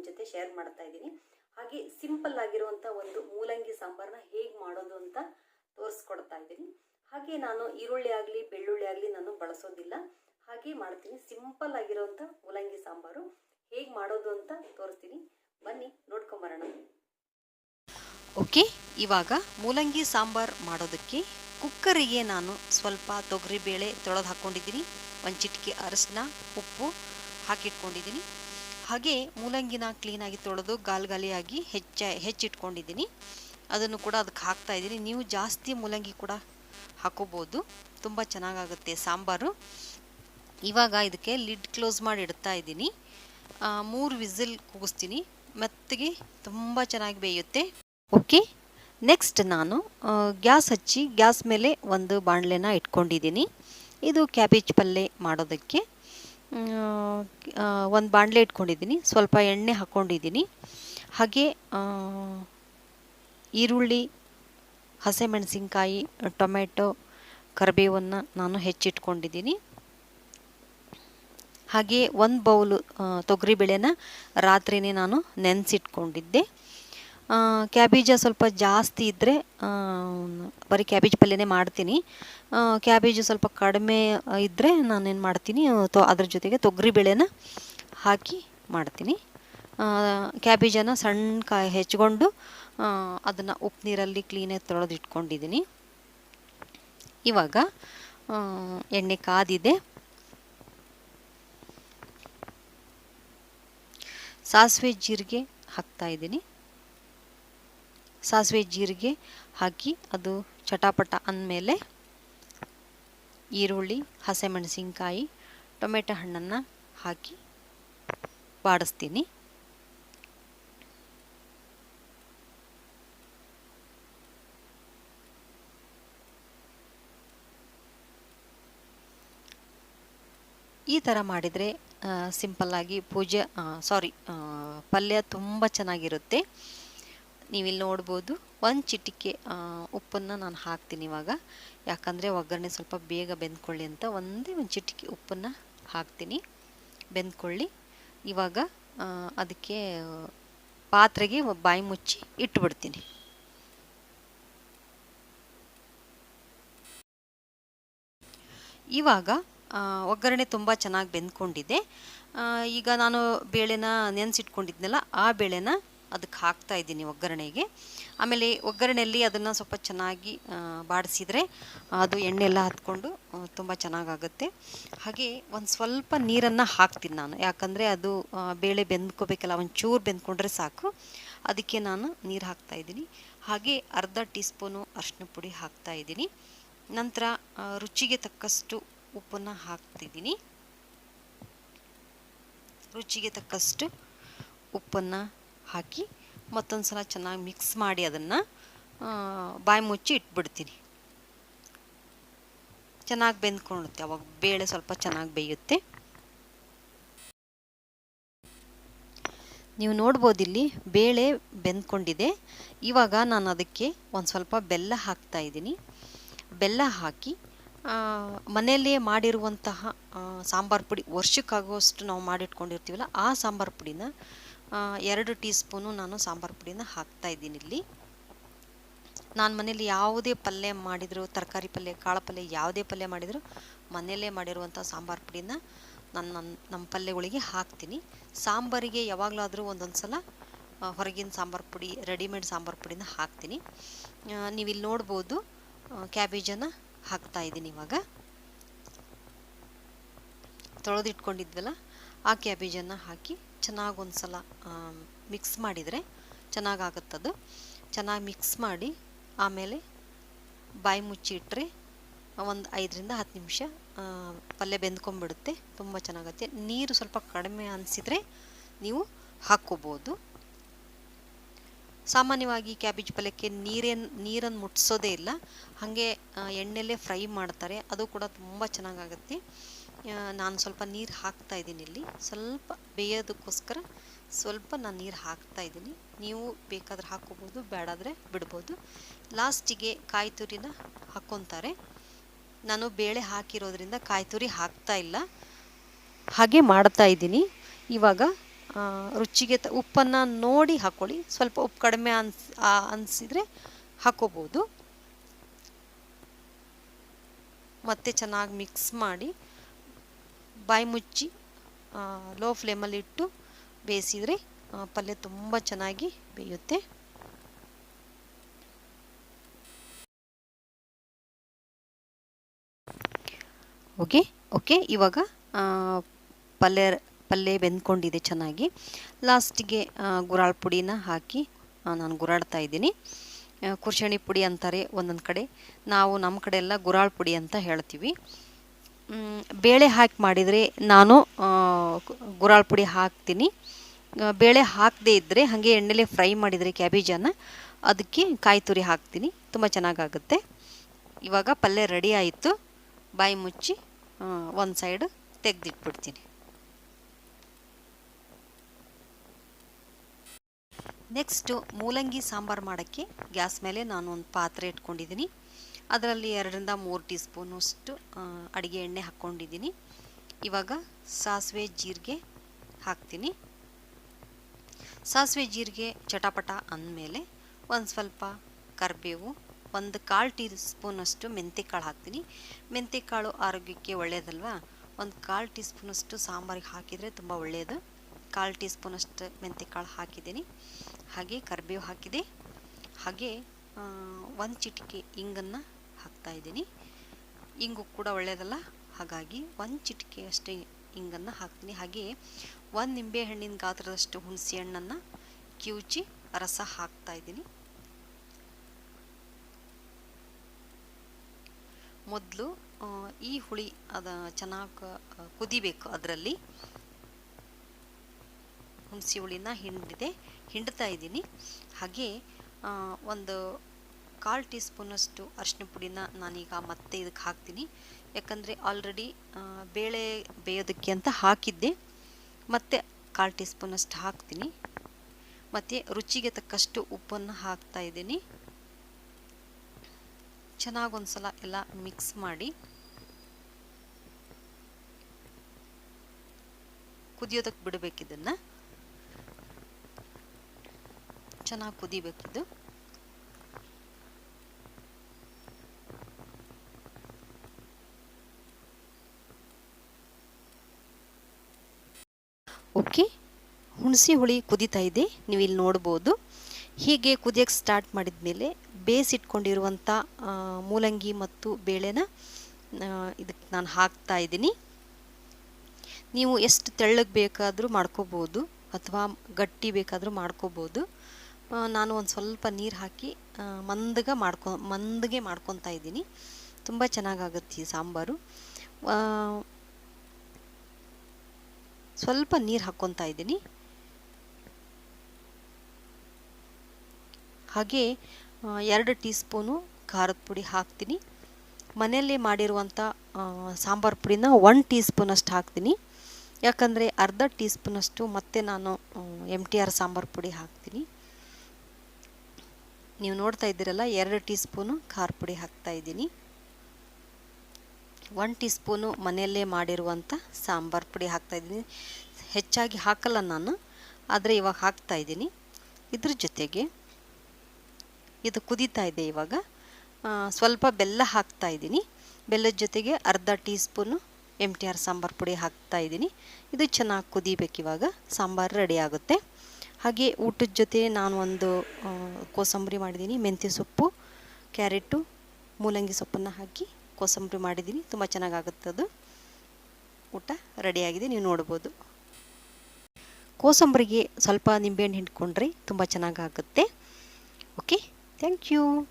ನಿಮ್ಮ ಜೊತೆ ಶೇರ್ ಮಾಡ್ತಾ ಇದ್ದೀನಿ. ಹಾಗೆ ಸಿಂಪಲ್ ಆಗಿರುವಂಥ ಒಂದು ಮೂಲಂಗಿ ಸಾಂಬಾರನ್ನ ಹೇಗೆ ಮಾಡೋದು ಅಂತ ತೋರಿಸ್ಕೊಡ್ತಾ ಇದ್ದೀನಿ. ಹಾಗೆ ನಾನು ಈರುಳ್ಳಿ ಆಗಲಿ, ಬೆಳ್ಳುಳ್ಳಿ ಆಗಲಿ ನಾನು ಬಳಸೋದಿಲ್ಲ. ಹಾಗೆ ಮಾಡ್ತೀನಿ. ಸಿಂಪಲ್ ಆಗಿರುವಂಥ ಮೂಲಂಗಿ ಸಾಂಬಾರು. ಹೇಗೆ ಮಾಡೋದು ಅಂತ ತೋರಿಸ್ತೀನಿ. ಬನ್ನಿ, ನೋಡ್ಕೊಂಬರೋಣ. ಓಕೆ ಇವಾಗ ಮೂಲಂಗಿ ಸಾಂಬಾರ್ ಮಾಡೋದಕ್ಕೆ ಕುಕ್ಕರಿಗೆ ನಾನು ಸ್ವಲ್ಪ ತೊಗರಿಬೇಳೆ ತೊಳೆದು ಹಾಕ್ಕೊಂಡಿದ್ದೀನಿ. ಒಂದು ಚಿಟಿಕೆ ಅರಶಿನ, ಉಪ್ಪು ಹಾಕಿಟ್ಕೊಂಡಿದ್ದೀನಿ. ಹಾಗೆ ಮೂಲಂಗಿನ ಕ್ಲೀನಾಗಿ ತೊಳೆದು ಗಾಲ್ ಗಾಲಿಯಾಗಿ ಹೆಚ್ಚ, ಹೆಚ್ಚಿಟ್ಕೊಂಡಿದ್ದೀನಿ. ಅದನ್ನು ಕೂಡ ಅದಕ್ಕೆ ಹಾಕ್ತಾ ಇದ್ದೀನಿ. ನೀವು ಜಾಸ್ತಿ ಮೂಲಂಗಿ ಕೂಡ ಹಾಕೋಬೋದು. ತುಂಬ ಚೆನ್ನಾಗಾಗುತ್ತೆ ಸಾಂಬಾರು. ಇವಾಗ ಇದಕ್ಕೆ ಲಿಡ್ ಕ್ಲೋಸ್ ಮಾಡಿ ಇಡ್ತಾ ಇದ್ದೀನಿ. ಮೂರು ವಿಸಿಲ್ ಕೂಗಿಸ್ತೀನಿ. ಮೆತ್ತಗೆ ತುಂಬ ಚೆನ್ನಾಗಿ ಬೇಯುತ್ತೆ. ಓಕೆ ನೆಕ್ಸ್ಟ್ ನಾನು ಗ್ಯಾಸ್ ಹಚ್ಚಿ ಗ್ಯಾಸ್ ಮೇಲೆ ಒಂದು ಬಾಣಲೆನ ಇಟ್ಕೊಂಡಿದ್ದೀನಿ. ಇದು ಕ್ಯಾಬೇಜ್ ಪಲ್ಯ ಮಾಡೋದಕ್ಕೆ. ಒಂದು ಬಾಣಲೆ ಇಟ್ಕೊಂಡಿದ್ದೀನಿ. ಸ್ವಲ್ಪ ಎಣ್ಣೆ ಹಾಕ್ಕೊಂಡಿದ್ದೀನಿ ಹಾಗೆ ಈರುಳ್ಳಿ, ಹಸಿಮೆಣಸಿನ್ಕಾಯಿ, ಟೊಮೆಟೊ, ಕರಿಬೇವನ್ನು ನಾನು ಹೆಚ್ಚಿಟ್ಕೊಂಡಿದ್ದೀನಿ. ಹಾಗೆ ಒಂದು ಬೌಲು ತೊಗರಿಬೇಳೆನ ರಾತ್ರಿನೇ ನಾನು ನೆನೆಸಿಟ್ಕೊಂಡಿದ್ದೆ. ಕ್ಯಾಬೇಜ ಸ್ವಲ್ಪ ಜಾಸ್ತಿ ಇದ್ದರೆ ಬರೀ ಕ್ಯಾಬೇಜ್ ಪಲ್ಯನೇ ಮಾಡ್ತೀನಿ. ಕ್ಯಾಬೇಜ್ ಸ್ವಲ್ಪ ಕಡಿಮೆ ಇದ್ದರೆ ನಾನೇನು ಮಾಡ್ತೀನಿ, ತೊ, ಅದ್ರ ಜೊತೆಗೆ ತೊಗರಿಬೇಳೆನ ಹಾಕಿ ಮಾಡ್ತೀನಿ. ಕ್ಯಾಬೇಜನ್ನು ಸಣ್ಣ ಕಾಯಿ ಹೆಚ್ಕೊಂಡು ಅದನ್ನು ಉಪ್ಪು ನೀರಲ್ಲಿ ಕ್ಲೀನಾಗಿ ತೊಳೆದು ಇಟ್ಕೊಂಡಿದ್ದೀನಿ ಇವಾಗ ಎಣ್ಣೆ ಕಾದಿದೆ. ಸಾಸಿವೆ ಜೀರಿಗೆ ಹಾಕ್ತಾ ಇದ್ದೀನಿ. ಸಾಸಿವೆ ಜೀರಿಗೆ ಹಾಕಿ ಅದು ಚಟಾಪಟ ಅಂದಮೇಲೆ ಈರುಳ್ಳಿ, ಹಸಿಮೆಣಸಿನ್ಕಾಯಿ, ಟೊಮೆಟೊ ಹಣ್ಣನ್ನು ಹಾಕಿ ಬಾಡಿಸ್ತೀನಿ. ಈ ಥರ ಮಾಡಿದರೆ ಸಿಂಪಲ್ಲಾಗಿ ಪೂಜೆ ಸಾರಿ ಪಲ್ಯ ತುಂಬ ಚೆನ್ನಾಗಿರುತ್ತೆ. ನೀವಿಲ್ಲಿ ನೋಡ್ಬೋದು ಒಂದು ಚಿಟಿಕೆ ಉಪ್ಪನ್ನು ನಾನು ಹಾಕ್ತೀನಿ ಇವಾಗ. ಯಾಕಂದರೆ ಒಗ್ಗರಣೆ ಸ್ವಲ್ಪ ಬೇಗ ಬೆಂದ್ಕೊಳ್ಳಿ ಅಂತ ಒಂದೇ ಒಂದು ಚಿಟಿಕೆ ಉಪ್ಪನ್ನು ಹಾಕ್ತೀನಿ. ಬೆಂದ್ಕೊಳ್ಳಿ. ಇವಾಗ ಅದಕ್ಕೆ ಪಾತ್ರೆಗೆ ಬಾಯಿ ಮುಚ್ಚಿ ಇಟ್ಬಿಡ್ತೀನಿ. ಇವಾಗ ಒಗ್ಗರಣೆ ತುಂಬ ಚೆನ್ನಾಗಿ ಬೆಂದ್ಕೊಂಡಿದೆ. ಈಗ ನಾನು ಬೇಳೆನ ನೆನೆಸಿಟ್ಕೊಂಡಿದ್ನಲ್ಲ, ಆ ಬೇಳೆನ ಅದಕ್ಕೆ ಹಾಕ್ತಾ ಇದ್ದೀನಿ ಒಗ್ಗರಣೆಗೆ. ಆಮೇಲೆ ಒಗ್ಗರಣೆಯಲ್ಲಿ ಅದನ್ನು ಸ್ವಲ್ಪ ಚೆನ್ನಾಗಿ ಬಾಡಿಸಿದರೆ ಅದು ಎಣ್ಣೆ ಎಲ್ಲ ಹತ್ಕೊಂಡು ತುಂಬ ಚೆನ್ನಾಗಾಗುತ್ತೆ. ಹಾಗೆ ಒಂದು ಸ್ವಲ್ಪ ನೀರನ್ನು ಹಾಕ್ತೀನಿ ನಾನು. ಯಾಕಂದರೆ ಅದು ಬೇಳೆ ಬೆಂದ್ಕೋಬೇಕಲ್ಲ ಒಂದು ಚೂರು ಬೆಂದ್ಕೊಂಡ್ರೆ ಸಾಕು. ಅದಕ್ಕೆ ನಾನು ನೀರು ಹಾಕ್ತಾ ಇದ್ದೀನಿ. ಹಾಗೆ ಅರ್ಧ ಟೀ ಸ್ಪೂನು ಅರಿಶಿನ ಪುಡಿ ಹಾಕ್ತಾ ಇದ್ದೀನಿ. ನಂತರ ರುಚಿಗೆ ತಕ್ಕಷ್ಟು ಉಪ್ಪನ್ನು ಹಾಕ್ತಿದ್ದೀನಿ ರುಚಿಗೆ ತಕ್ಕಷ್ಟು ಉಪ್ಪನ್ನು ಹಾಕಿ ಮತ್ತೊಂದು ಸಲ ಚೆನ್ನಾಗಿ ಮಿಕ್ಸ್ ಮಾಡಿ ಅದನ್ನು ಬಾಯಿ ಮುಚ್ಚಿ ಇಟ್ಬಿಡ್ತೀನಿ. ಚೆನ್ನಾಗಿ ಬೆಂದ್ಕೊಳ್ಳುತ್ತೆ ಅವಾಗ ಬೇಳೆ ಸ್ವಲ್ಪ ಚೆನ್ನಾಗಿ ಬೇಯುತ್ತೆ. ನೀವು ನೋಡ್ಬೋದು ಇಲ್ಲಿ ಬೇಳೆ ಬೆಂದ್ಕೊಂಡಿದೆ. ಇವಾಗ ನಾನು ಅದಕ್ಕೆ ಒಂದು ಸ್ವಲ್ಪ ಬೆಲ್ಲ ಹಾಕ್ತಾ ಇದ್ದೀನಿ. ಬೆಲ್ಲ ಹಾಕಿ ಮನೆಯಲ್ಲೇ ಮಾಡಿರುವಂತಹ ಸಾಂಬಾರು ಪುಡಿ ವರ್ಷಕ್ಕಾಗುವಷ್ಟು ನಾವು ಮಾಡಿಟ್ಕೊಂಡಿರ್ತೀವಲ್ಲ, ಆ ಸಾಂಬಾರು ಪುಡಿನ ಎರಡು ಟೀ ಸ್ಪೂನು ನಾನು ಸಾಂಬಾರು ಪುಡಿನ ಹಾಕ್ತಾ ಇದ್ದೀನಿ ಇಲ್ಲಿ. ನಾನು ಮನೇಲಿ ಯಾವುದೇ ಪಲ್ಯ ಮಾಡಿದರೂ, ತರಕಾರಿ ಪಲ್ಯ, ಕಾಳು ಪಲ್ಯ ಯಾವುದೇ ಪಲ್ಯ ಮಾಡಿದರೂ ಮನೆಯಲ್ಲೇ ಮಾಡಿರುವಂಥ ಸಾಂಬಾರು ಪುಡಿನ ನಾನು ನನ್ನ ನಮ್ಮ ಪಲ್ಯಗಳಿಗೆ ಹಾಕ್ತೀನಿ. ಸಾಂಬಾರಿಗೆ ಯಾವಾಗಲಾದರೂ ಒಂದೊಂದು ಸಲ ಹೊರಗಿನ ಸಾಂಬಾರು ಪುಡಿ, ರೆಡಿಮೇಡ್ ಸಾಂಬಾರು ಪುಡಿನ ಹಾಕ್ತೀನಿ. ನೀವಿಲ್ಲಿ ನೋಡ್ಬೋದು ಕ್ಯಾಬೇಜನ್ನು ಹಾಕ್ತಾ ಇದ್ದೀನಿ ಇವಾಗ. ತೊಳೆದಿಟ್ಕೊಂಡಿದ್ವಲ್ಲ? ಆ ಕ್ಯಾಬೇಜನ್ನು ಹಾಕಿ ಚೆನ್ನಾಗಿ ಒಂದು ಸಲ ಮಿಕ್ಸ್ ಮಾಡಿದರೆ ಚೆನ್ನಾಗಾಗುತ್ತದು. ಚೆನ್ನಾಗಿ ಮಿಕ್ಸ್ ಮಾಡಿ ಆಮೇಲೆ ಬಾಯಿ ಮುಚ್ಚಿ ಇಟ್ಟರೆ ಒಂದು ಐದರಿಂದ ಹತ್ತು ನಿಮಿಷ ಪಲ್ಯ ಬೆಂದ್ಕೊಂಡ್ಬಿಡುತ್ತೆ, ತುಂಬ ಚೆನ್ನಾಗುತ್ತೆ. ನೀರು ಸ್ವಲ್ಪ ಕಡಿಮೆ ಅನಿಸಿದರೆ ನೀವು ಹಾಕ್ಕೋಬೋದು. ಸಾಮಾನ್ಯವಾಗಿ ಕ್ಯಾಬೇಜ್ ಪಲ್ಯಕ್ಕೆ ನೀರೇನು ನೀರನ್ನು ಮುಟ್ಸೋದೇ ಇಲ್ಲ. ಹಾಗೆ ಎಣ್ಣೆಲ್ಲೇ ಫ್ರೈ ಮಾಡ್ತಾರೆ, ಅದು ಕೂಡ ತುಂಬ ಚೆನ್ನಾಗಾಗುತ್ತೆ. ನಾನು ಸ್ವಲ್ಪ ನೀರು ಹಾಕ್ತಾ ಇದ್ದೀನಿ ಇಲ್ಲಿ. ಸ್ವಲ್ಪ ಬೇಯೋದಕ್ಕೋಸ್ಕರ ಸ್ವಲ್ಪ ನಾನು ನೀರು ಹಾಕ್ತಾ ಇದ್ದೀನಿ. ನೀವು ಬೇಕಾದ್ರೆ ಹಾಕ್ಕೋಬೋದು ಬೇಡಾದರೆ ಬಿಡ್ಬೋದು. ಲಾಸ್ಟಿಗೆ ಕಾಯಿ ತುರಿನ ಹಾಕ್ಕೊತಾರೆ. ನಾನು ಬೇಳೆ ಹಾಕಿರೋದ್ರಿಂದ ಕಾಯಿ ತುರಿ ಹಾಕ್ತಾ ಇಲ್ಲ. ಹಾಗೆ ಮಾಡ್ತಾ ಇದ್ದೀನಿ. ಇವಾಗ ರುಚಿಗೆ ತ, ಉಪ್ಪನ್ನು ನೋಡಿ ಹಾಕ್ಕೊಳ್ಳಿ. ಸ್ವಲ್ಪ ಉಪ್ಪು ಕಡಿಮೆ ಅನ್ಸ್ ಅನಿಸಿದರೆ ಹಾಕೋಬೋದು ಮತ್ತೆ ಚೆನ್ನಾಗಿ ಮಿಕ್ಸ್ ಮಾಡಿ ಬಾಯಿ ಮುಚ್ಚಿ ಲೋ ಫ್ಲೇಮಲ್ಲಿ ಇಟ್ಟು ಬೇಯಿಸಿದರೆ ಪಲ್ಯ ತುಂಬ ಚೆನ್ನಾಗಿ ಬೇಯುತ್ತೆ. ಓಕೆ ಓಕೆ ಇವಾಗ ಪಲ್ಯ ಪಲ್ಯ ಬೆಂದ್ಕೊಂಡಿದೆ ಚೆನ್ನಾಗಿ. ಲಾಸ್ಟಿಗೆ ಗುರಾಳ್ ಪುಡಿನ ಹಾಕಿ ನಾನು ಗುರಾಡ್ತಾ ಇದ್ದೀನಿ. ಕುರ್ಷಣಿ ಪುಡಿ ಅಂತಾರೆ ಒಂದೊಂದು ಕಡೆ. ನಾವು ನಮ್ಮ ಕಡೆ ಎಲ್ಲ ಗುರಾಳ್ ಪುಡಿ ಅಂತ ಹೇಳ್ತೀವಿ. ಬೇಳೆ ಹಾಕಿ ಮಾಡಿದರೆ ನಾನು ಗುರಾಳ್ ಪುಡಿ ಹಾಕ್ತೀನಿ. ಬೇಳೆ ಹಾಕದೇ ಇದ್ದರೆ ಹಾಗೆ ಎಣ್ಣೆಲೆ ಫ್ರೈ ಮಾಡಿದರೆ ಕ್ಯಾಬೇಜನ್ನು, ಅದಕ್ಕೆ ಕಾಯಿ ತುರಿ ಹಾಕ್ತೀನಿ. ತುಂಬ ಚೆನ್ನಾಗಾಗುತ್ತೆ. ಇವಾಗ ಪಲ್ಯ ರೆಡಿ ಆಯಿತು. ಬಾಯಿ ಮುಚ್ಚಿ ಒಂದು ಸೈಡ್ ತೆಗೆದಿಟ್ಬಿಡ್ತೀನಿ. ನೆಕ್ಸ್ಟು ಮೂಲಂಗಿ ಸಾಂಬಾರು ಮಾಡೋಕ್ಕೆ ಗ್ಯಾಸ್ ಮೇಲೆ ನಾನು ಒಂದು ಪಾತ್ರೆ ಇಟ್ಕೊಂಡಿದ್ದೀನಿ. ಅದರಲ್ಲಿ ಎರಡರಿಂದ ಮೂರು ಟೀ ಸ್ಪೂನಷ್ಟು ಅಡುಗೆ ಎಣ್ಣೆ ಹಾಕ್ಕೊಂಡಿದ್ದೀನಿ. ಇವಾಗ ಸಾಸಿವೆ ಜೀರಿಗೆ ಹಾಕ್ತೀನಿ. ಸಾಸಿವೆ ಜೀರಿಗೆ ಚಟಪಟ ಅಂದಮೇಲೆ ಒಂದು ಸ್ವಲ್ಪ ಕರಿಬೇವು, ಒಂದು ಕಾಲು ಟೀ ಸ್ಪೂನಷ್ಟು ಮೆಂತೆಕಾಳು ಹಾಕ್ತೀನಿ. ಮೆಂತೆಕಾಳು ಆರೋಗ್ಯಕ್ಕೆ ಒಳ್ಳೆಯದಲ್ವಾ ಒಂದು ಕಾಲು ಟೀ ಸ್ಪೂನಷ್ಟು ಸಾಂಬಾರಿಗೆ ಹಾಕಿದರೆ ತುಂಬ ಒಳ್ಳೆಯದು ಕಾಲು ಟೀ ಸ್ಪೂನಷ್ಟು ಮೆಂತೆಕಾಳು ಹಾಕಿದ್ದೀನಿ. ಹಾಗೆ ಕರಿಬೇವು ಹಾಕಿದೆ. ಹಾಗೆ ಒಂದು ಚಿಟಿಕೆ ಇಂಗನ್ನು ಹಾಕ್ತಾ ಇದ್ದೀನಿ. ಇಂಗು ಕೂಡ ಒಳ್ಳೆಯದಲ್ಲ ಹಾಗಾಗಿ ಒಂದು ಚಿಟಿಕೆ ಅಷ್ಟೇ ಇಂಗನ್ನು ಹಾಕ್ತೀನಿ. ಹಾಗೆ ಒಂದು ನಿಂಬೆಹಣ್ಣಿನ ಗಾತ್ರದಷ್ಟು ಹುಣಸೆ ಹಣ್ಣನ್ನು ಕಿವುಚಿ ರಸ ಹಾಕ್ತಾ ಇದ್ದೀನಿ. ಮೊದಲು ಈ ಹುಳಿ ಅದ ಚೆನ್ನಾಗಿ ಕುದಿಬೇಕು ಅದರಲ್ಲಿ. ಹುಣಸೆ ಹುಳಿನ ಹಿಂಡಿದೆ, ಹಿಂಡ್ತಾ ಇದ್ದೀನಿ. ಹಾಗೆ ಒಂದು ಕಾಲು ಟೀ ಸ್ಪೂನಷ್ಟು ಅರಿಶಿನ ಪುಡಿನ ನಾನೀಗ ಮತ್ತೆ ಇದಕ್ಕೆ ಹಾಕ್ತೀನಿ. ಯಾಕಂದರೆ ಆಲ್ರೆಡಿ ಬೇಳೆ ಬೇಯೋದಕ್ಕೆ ಅಂತ ಹಾಕಿದ್ದೆ. ಮತ್ತೆ ಕಾಲು ಟೀ ಸ್ಪೂನಷ್ಟು ಹಾಕ್ತೀನಿ. ಮತ್ತು ರುಚಿಗೆ ತಕ್ಕಷ್ಟು ಉಪ್ಪನ್ನು ಹಾಕ್ತಾ ಇದ್ದೀನಿ. ಚೆನ್ನಾಗಿ ಒಂದ್ಸಲ ಎಲ್ಲ ಮಿಕ್ಸ್ ಮಾಡಿ. ಕುದಿಯೋದಕ್ಕೆ ಬಿಡಬೇಕಿದನ್ನು. ಚೆನ್ನಾಗಿ ಕುದಿಬೇಕಿದು ಓಕೆ ಹುಣಸೆ ಹುಳಿ ಕುದೀತಾ ಇದೆ ನೀವು ಇಲ್ಲಿ ನೋಡ್ಬೋದು. ಹೀಗೆ ಕುದಿಯೋಕ್ಕೆ ಸ್ಟಾರ್ಟ್ ಮಾಡಿದ ಮೇಲೆ ಬೇಯಿಸಿಟ್ಕೊಂಡಿರುವಂಥ ಮೂಲಂಗಿ ಮತ್ತು ಬೇಳೆನ ಇದಕ್ಕೆ ನಾನು ಹಾಕ್ತಾ ಇದ್ದೀನಿ. ನೀವು ಎಷ್ಟು ತೆಳ್ಳಗೆ ಬೇಕಾದರೂ ಮಾಡ್ಕೋಬೋದು, ಅಥವಾ ಗಟ್ಟಿ ಬೇಕಾದರೂ ಮಾಡ್ಕೋಬೋದು. ನಾನು ಒಂದು ಸ್ವಲ್ಪ ನೀರು ಹಾಕಿ ಮಂದಗ ಮಾಡ್ಕೊ, ಮಂದಗೆ ಮಾಡ್ಕೊತಾ ಇದ್ದೀನಿ. ತುಂಬ ಚೆನ್ನಾಗಾಗುತ್ತೆ ಈ ಸಾಂಬಾರು. ಸ್ವಲ್ಪ ನೀರು ಹಾಕ್ಕೊತಾ ಇದ್ದೀನಿ. ಹಾಗೆ ಎರಡು ಟೀ ಸ್ಪೂನು ಖಾರದ ಪುಡಿ ಹಾಕ್ತೀನಿ. ಮನೆಯಲ್ಲೇ ಮಾಡಿರುವಂಥ ಸಾಂಬಾರು ಪುಡಿನ ಒನ್ ಟೀ ಸ್ಪೂನಷ್ಟು ಹಾಕ್ತೀನಿ. ಯಾಕಂದರೆ ಅರ್ಧ ಟೀ ಸ್ಪೂನಷ್ಟು ಮತ್ತೆ ನಾನು ಎಂ ಟಿ ಆರ್ ಸಾಂಬಾರು ಪುಡಿ ಹಾಕ್ತೀನಿ. ನೀವು ನೋಡ್ತಾ ಇದ್ದೀರಲ್ಲ, ಎರಡು ಟೀ ಸ್ಪೂನು ಖಾರ ಪುಡಿ ಹಾಕ್ತಾ ಇದ್ದೀನಿ. ಒನ್ ಟೀ ಸ್ಪೂನು ಮನೆಯಲ್ಲೇ ಮಾಡಿರುವಂಥ ಸಾಂಬಾರು ಪುಡಿ ಹಾಕ್ತಾ ಇದ್ದೀನಿ. ಹೆಚ್ಚಾಗಿ ಹಾಕಲ್ಲ ನಾನು, ಆದರೆ ಇವಾಗ ಹಾಕ್ತಾಯಿದ್ದೀನಿ ಇದ್ರ ಜೊತೆಗೆ ಇದು ಕುದೀತಾ ಇದೆ ಇವಾಗ. ಸ್ವಲ್ಪ ಬೆಲ್ಲ ಹಾಕ್ತಾ ಇದ್ದೀನಿ. ಬೆಲ್ಲದ ಜೊತೆಗೆ ಅರ್ಧ teaspoon M T R sambar ಪುಡಿ ಹಾಕ್ತಾ ಇದ್ದೀನಿ. ಇದು ಚೆನ್ನಾಗಿ ಕುದಿಬೇಕು ಇವಾಗ. ಸಾಂಬಾರು ರೆಡಿ ಆಗುತ್ತೆ. ಹಾಗೆ ಊಟದ ಜೊತೆ ನಾನು ಒಂದು ಕೋಸಂಬರಿ ಮಾಡಿದ್ದೀನಿ. ಮೆಂತ್ಯ ಸೊಪ್ಪು, ಕ್ಯಾರೆಟು, ಮೂಲಂಗಿ ಸೊಪ್ಪನ್ನು ಹಾಕಿ ಕೋಸಂಬರಿ ಮಾಡಿದ್ದೀನಿ. ತುಂಬ ಚೆನ್ನಾಗಾಗುತ್ತೆ ಅದು. ಊಟ ರೆಡಿಯಾಗಿದೆ ನೀವು ನೋಡ್ಬೋದು. ಕೋಸಂಬರಿಗೆ ಸ್ವಲ್ಪ ನಿಂಬೆಹಣ್ಣು ಹಿಂಡ್ಕೊಂಡ್ರೆ ತುಂಬ ಚೆನ್ನಾಗಾಗುತ್ತೆ. Okay Thank you.